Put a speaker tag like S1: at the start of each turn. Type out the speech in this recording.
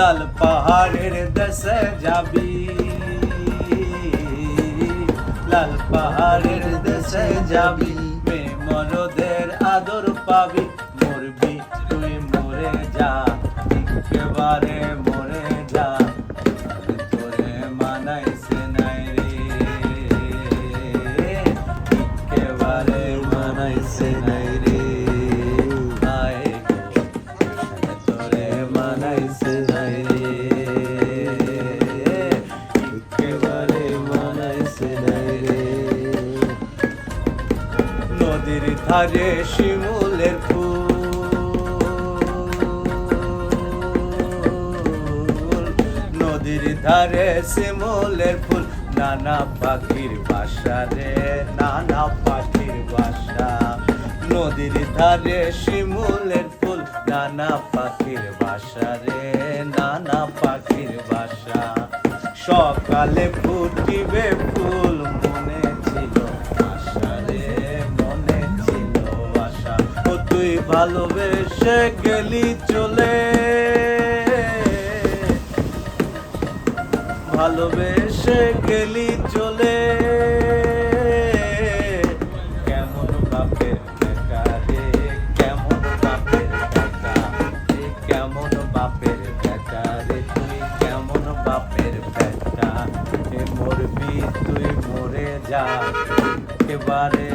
S1: লাল পাহাড়ের দেশে যাবি। লাল পাহাড়ের দেশে যাবি। মরদের আদর পাবি। মরবি তুই মরে যা। একেবারে মরে যা। তোরে মানাইছে নাই রে। একেবারে মানাইছে নাই। ধারে শিমুলের ফুল। নদীর ধারে শিমুলের ফুল। নানা পাখির বাসা রে, নানা পাখির বাসা। নদীর ধারে শিমুলের ফুল। নানা পাখির বাসা রে, নানা পাখির বাসা। সকালে ফুটিবে ফুল। ভালোবেসে গেলি চলে। ভালোবেসে গেলি চলে। কেমন বাপের বেটা রে, কেমন বাপের রে, কেমন বাপের বেটা রে, তুই কেমন বাপের বেটা এ মরবি, তুই মরে যা, এবারে